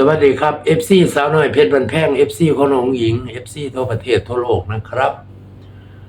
สวัสดีครับ FC สาวน้อยเพชรบันแพง FC ของน้องหญิง FC ทั่วประเทศทั่วโลกนะครับ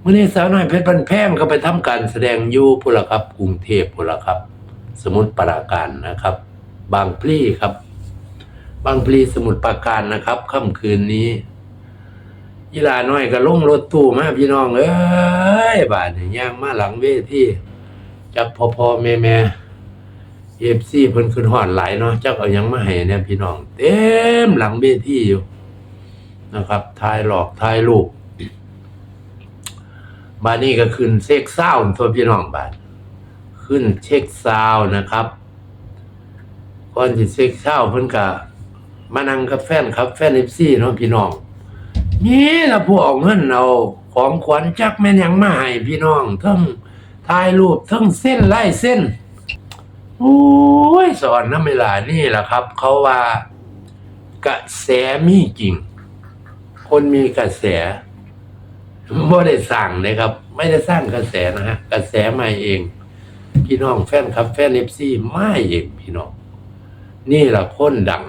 เมื่อนี้สาวน้อยเพชรบันแพงก็ไปทำการแสดงอยู่พุละครับกรุงเทพพุละครับ สมุทรปราการนะครับ บางพลีครับ บางพลีสมุทรปราการนะครับค่ำคืนนี้ยีลาน้อยก็ลงรถตู้มาพี่น้องเอ้ยบาดนี่ย่างมาหลังเวทีจักพ่อพ่อแม่แม่ เอฟซีเพิ่นขึ้นฮอดหลายเนาะจักเอายังมาให้เนี่ยพี่น้อง เต็มหลังเวทีอยู่นะครับถ่ายหลอกถ่ายรูปบาดนี้ก็ขึ้นเซ็กซาวน์ตัวพี่น้องบาดขึ้นเช็คซาวน์นะครับก่อนสิเซ็กเช้าเพิ่นก็มานั่งกับแฟนครับ แฟน FC เนาะพี่น้องมีละผู้เอาเงินเอาของขวัญจักแม่นยังมาให้พี่น้องทั้งถ่ายรูปทั้งเส้นไลายเส้น โอ้ยสอนน้ำเวลานี่แหละครับ เขาว่ากระแสมีจริง คนมีกระแสไม่ได้สร้างนะครับ ไม่ได้สร้างกระแสนะฮะกระแสมาเอง พี่น้องแฟนครับ แฟน FC มาเองพี่น้อง นี่แหละคนดัง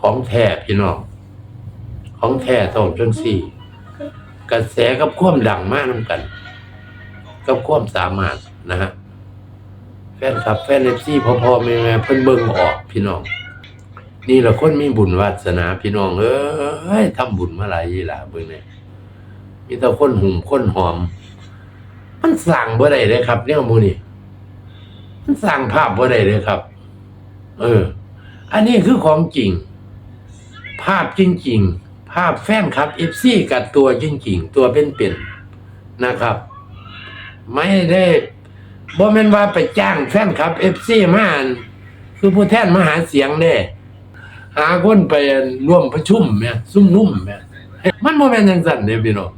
ของแท้พี่น้อง ของแท้ต้องจังสี่ กระแสกับความดังมากน้ำกัน กับความสามารถนะฮะ ฟนคลับแฟนเอฟซีพอพอแม่แม่เพิ่นเบิ่งออกพี่น้อง นี่ละคนมีบุญวาสนาพี่น้องเอ้ยทำบุญมาหลายยี่หล่ะเบิ่งเนี่ยมีแต่คนหุ่มคนหอม มันสั่งบ่ได้เลยครับเนี่ยมูนี่มันสั่งภาพบ่ได้เลยครับ เออ อันนี้คือของจริง ภาพจริง ๆ ภาพแฟนครับเอฟซีกับตัวจริง ๆ ตัวเป็นๆนะครับ ไม่ได้ บ่แม่นว่าไปจ้างแฟนครับเอฟซีมาอันคือผู้แทนมาหาเสียงเด้หาคนไปร่วมประชุมแม่ซุ่มนุ่มแม่มันบ่แม่นจังซั่นเด้พี่น้อง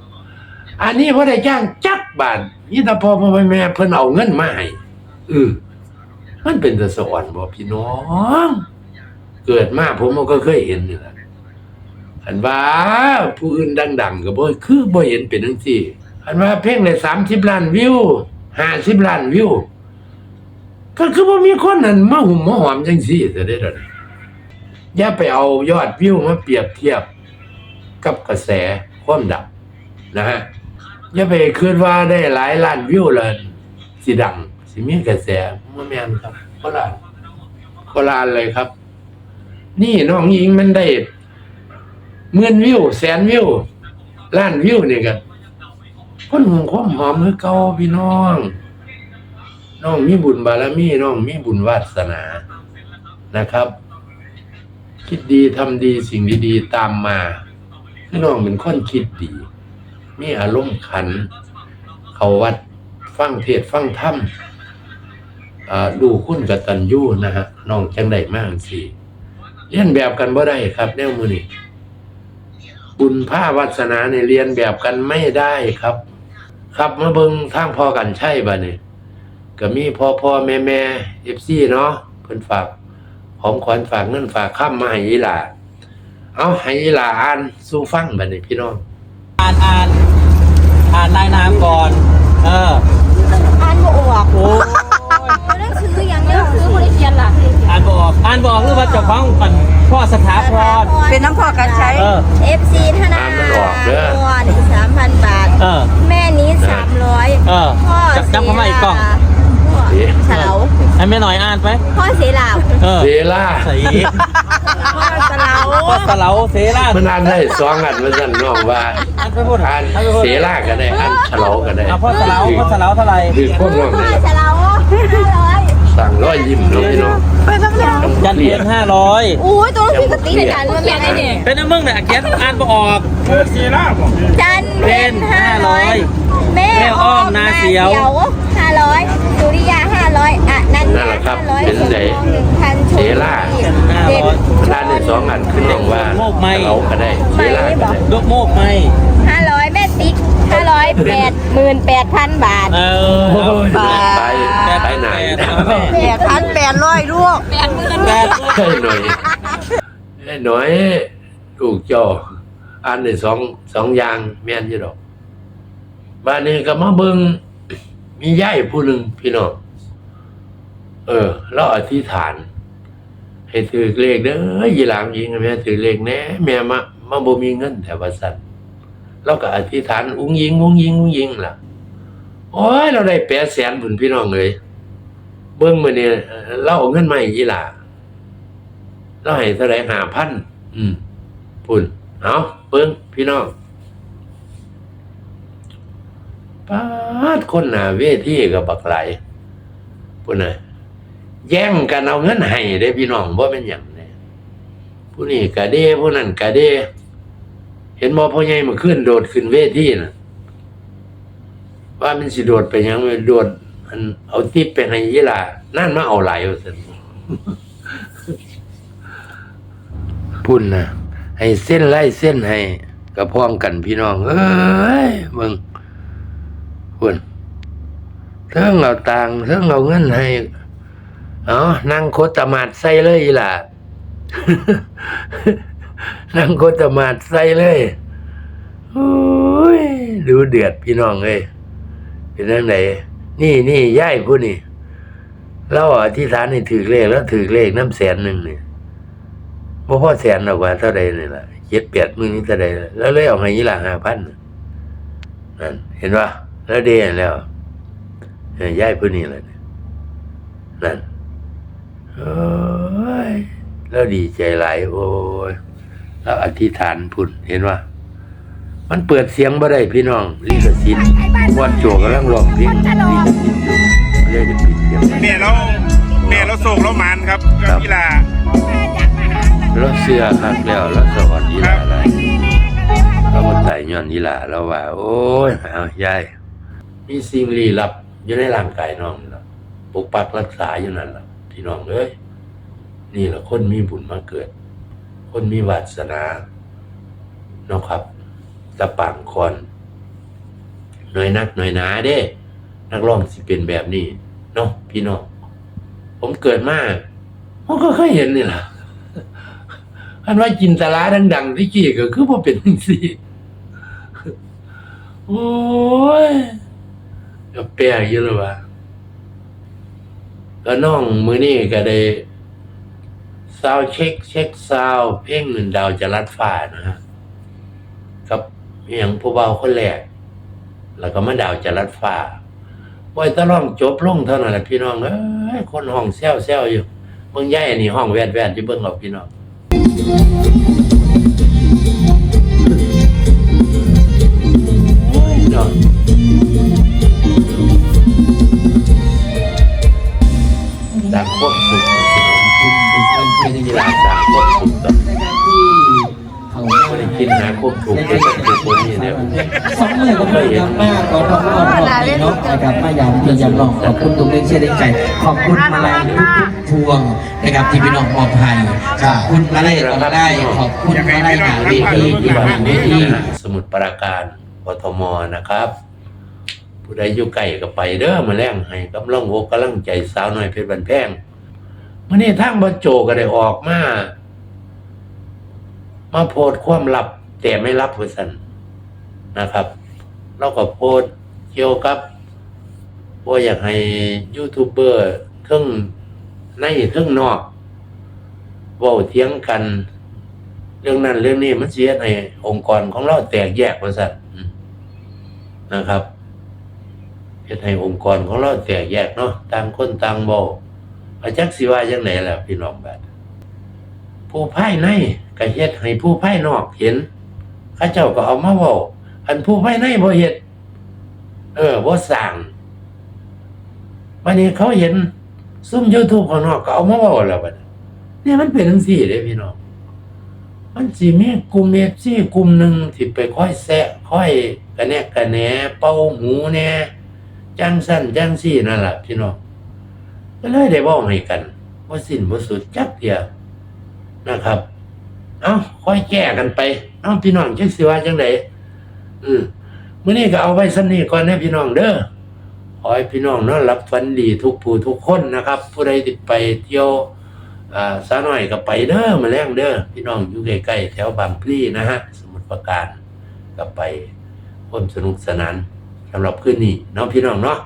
อันนี้บ่ได้จ้างจักบาทนี่แต่พอพ่อแม่เพิ่นเอาเงินมาให้เออมันเป็นแต่สวรรค์บ่พี่น้อง เกิดมาผมก็เคยเห็นนี่แหละอันว่าผู้อื่นดัง ๆ ก็บ่คือบ่เห็นเป็นจังซี่อันว่าเพลงได้30ล้านวิว 50ล้านวิวก็คือบ่ามีคนนั้นมาหุ่มมาหอมจังซี่ซะเด้ดยวนี้อย่าไปเอายอดวิวมาเปรียบเทียบกับกระแสความดังนะฮะอย่าไปคิดว่าได้หลายล้านวิวแล้วสิดัง สิมีกระแสบ่แมนครับบ่ล่ะโบราณเลยครับ นี่น้องหญิงมันได้หมื่นวิวแสนวิวล้านวิวนี่กัน คนหงความหอมคือเก่าพี่น้อง น้องมีบุญบารมีน้องมีบุญวาสนานะครับ คิดดีทำดีสิ่งดีๆตามมาคือน้องเป็นคนคิดดี มีอารมณ์ขัน เขาวัดฟังเทศฟังธรรมอ่าดูคุณกตัญญูนะฮะน้องจังได้มากสิเรียนแบบกันบ่ได้ครับ แนวมือนี่บุญผ้าวาสนาเนี่ยเรียนแบบกันไม่ได้ครับ ครับมาเบิ่งทางพอกันใช่บ่เนี่ยก็มีพ่อพ่อแม่แม่เอฟซีเนาะเพิ่นฝากของขวัญฝากเงินฝากค้ำมาให้อีหล่าเอาให้อีหล่าอ่านสู่ฟังบัดนี้พี่น้องอ่านอ่านอ่านลายน้ำก่อน เอออ่านบ่ออกโอ้ยหนังสืออย่างหนังสือบ่ได้เขียนล่ะ อ่านบออกอ่านบออกหรือว่าเจะฟ้าของกันพ่อสถาพร เป็นน้ำพอกันใช้เออ FC ธนาอ่านมันออกเด้อวอน3,000บาท เออ แม่นี้300เออพ่อจับจับเข้ามาอีกกล่อง พ่อเฉลาให้แม่หน่อยอ่านไป พ่อเสลาวเออเสลาใส่พ่อเสลาพ่อสะเหลาเสลามันอ่านได้สองอันว่าซั่นน้องว่าอ่านไปพูดอ่านไปพูดเสลาก็ได้อ่านฉลาก็ได้เอาพ่อสะเหลาพ่อสะเหลาเท่าไหร่ คือพวกน้องพ่อเนี่ยเฉลา500 สั่งร้อยยิ้มเนาะพี่น้องยันเพียนห้าร้อยอุ้ยตัวหนังสือกติในการมันเป็นไงเนี่ยเป็นน้ำมึงเนี่ยเขียนอ่านบออกจันเพน500แม่แม่อ้อมนาเสียว500สุริยา500อะนันนั่นแหละครับเป็นไง1,000เสลาเด็กร้านในสองอันคือน้องว่าฉลาก็ได้เสลาก็ได้ลูกโมกไหมห้าร้อยแม่ติ๊กห้าร้อยแปดหมื่นแปดพันบาทเออโอ้ยไปไปไหน แปดพันแปดร้อยลูกแปดหมื่นแปดใช่หน่อยไอ้หน่อยลูกเจ้าอันในสองสองอย่างแม่นอยู่ดอกบ้านนี้ก็มาเบิ่งมียายผู้หนึ่งพี่น้องเออแล้วอธิษฐานใให้ถือเลขเด้อยีหลามยิงแม่ถือเลขแหน่แม่มามาบ่มีเงินแต่ว่าซั่นเราก็อธิษฐานอุ้งยิงอุ้งยิงอุ้งยิงล่ะโอ้ยเราได้แปดแสนบุญพี่น้องเลย เบิ่งมื้อนี้เอ่อเราเอาเงินมาให้ยีหลาเราให้เท่าไหร่5,000อืมพุ่นเอาเบิ่งพี่น้องปาดคนหน้าเวทีก็บักหลายพุ่นน่ะแย่งกันเอาเงินให้ได้พี่น้องบ่เป็นหยังเนี่ยผู้นี้กะเด้ผู้นั้นกะเด้ เห็นบ่พ่อใหญ่เมื่อคืนโดดขึ้นเวทีน่ะว่ามันสิโดดไปหยังมันโดด อันเอาทิปไปให้ยีหลานั่นมาเอาหลายว่าซั่นพุ่นน่ะ ให้เส้นไล่เส้นให้กระพ้องกันพี่น้อง เอ้ยมึงพุ่นเทิงเอาตังเทิงเอาเงินให้เอานั่งโคตรมาดใส่เลยล่ะ นั่งโคตรมาดใส่เลยโอ้ยดูเดือดพี่น้องเอ้ยเป็นจังไดนี่ นี่นี่ย่ายผู้นี่เราอธิษฐานให้ถือเลขแล้วถือเลขน้ำแสนหนึ่งเนี่ยบ่พ่อแสนหรอกว่าเท่าใดนี่ล่ะเจ็ดแปดมื้อนี้เท่าใดแล้วเลยเอาให้ยี่ละห้าพันนั่นเห็นป่ะแล้วเดนแล้วย่ายผู้นี้แหละเนี่ยนั่นโอ้ยแล้วดีใจหลายโอ้ยแล้วอธิษฐานพุ่นเห็นว่า มันเปิดเสียงบ่ได้พี่น้องลิขสิทธิ์วันโจกำลังร้องเพลงลิขสิทธิ์อยู่เลยได้ปิดเสียงไว้แม่เราแม่เราโศกเราหมันครับกับกีฬาแล้วเสื้อคักแล้วแล้วสอนอีหลาอะไรเราบ่ตายย้อนอีหลาเราว่า โอ้ยเอายายมีสิ่งลี้ลับอยู่ในร่างกายน้องนี่ล่ะปกปักรักษาอยู่นั่นล่ะพี่น้องเอ้ยนี่ล่ะคนมีบุญมาเกิด คนมีวาสนาเนาะครับ ตะปางคอนหน่อยนักหน่อยหนาเด้ นักร้องสิเป็นแบบนี้เนาะพี่น้องผมเกิดมาผมก็เคยเห็นนี่แหละอันว่าจินตลาดังๆที่กี้ก็คือบ่เป็นจังซี่โอ้ยก็แปลกอยู่แล้วว่าก็น้องมือนี้ก็ได้ซาวเช็ค เช็คซาว เพลงหนึ่งดาวจะลัดฟ้านะฮะกับ อย่างผู้เบาคนแรกแล้วก็มาดาวจะลัดฟ้าไว้ตะล่องจบลงเท่านั้นแหละพี่น้องเอ้ยคนห้องแซวๆอยู่เบิ่งยายอันนี้ห้องแวดๆอยู่เบิ่งเอาพี่น้อง อมมากขอบคุณขอบคุณเนาะนะครับมายามที่ยำลองขอบคุณทุกเรื่องเชื่อได้ใจ ขอบคุณมาลัยทุกพวงนะครับที่พี่น้องมอบให้ขอบคุณมาลัยต่อได้ขอบคุณมาลัยหนาเวทีที่หลังเวทีสมุทรปราการกทมนะครับผู้ใดอยู่ใกล้ก็ไปเด้อมาแรงให้กำลังอกกำลังใจสาวน้อยเพชรบันแพงมื่อนี้ทางบ่โจก็ได้ออกมา มาโพสต์ความลับ แต่ไม่รับเวอร์สันนะครับ เราก็โพสเกี่ยวกับว่าอยากให้ยูทูบเบอร์ทั้งในทั้งนอกเว้าเถียงกัน เรื่องนั้นเรื่องนี้มันเสียในองค์กรของเราแตกแยกว่าสันอืมนะครับเฮ็ดให้องค์กรของเราแตกแยกเนาะต่างคนต่างเว้าอาจักสิว่าจังไหนล่ะพี่น้องบัดผู้ภายในก็เฮ็ดให้ผู้ภายนอกเห็น เขาเจ้าก็เอามาเว้า อันผู้ภายในบ่เฮ็ดเออบ่สร้างวันนี้เขาเห็นซุ่ม YouTube ข้างนอกก็เอามาเว้าแล้วบัดนี้เนี่ยมันเป็นจังซี่เด้พี่น้องมันสิมีกลุ่มเอฟซีกลุ่มหนึ่งที่ไปค่อยแซะค่อยกระแนกกระแหนเป่าหูแน่จังสั้นจังซี่นั่นแหละพี่น้องก็เลยได้บอกให้กันว่าสิ้นว่าสุดจักเดียวนะครับ เอ้าค่อยแก้กันไป เอ้าพี่น้องจักสิว่าจังได อืมมื้อนี้ก็เอาไว้สำนี้ก่อนนะพี่น้องเด้อขอให้พี่น้องนอนรับฝันดีทุกผู้ทุกคนนะครับ ผู้ใดที่ไปเที่ยวอ่าสาวน้อยก็ไปเด้อมาแรงเด้อพี่น้องอยู่ใกล้ๆแถวบางพลีนะฮะ สมุทรปราการก็ไปร่วมสนุกสนานสำหรับคืนนี้น้องพี่น้องเนาะ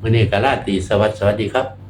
มื้อนี้ก็ลาตีสวัสดีสวัสดีครับ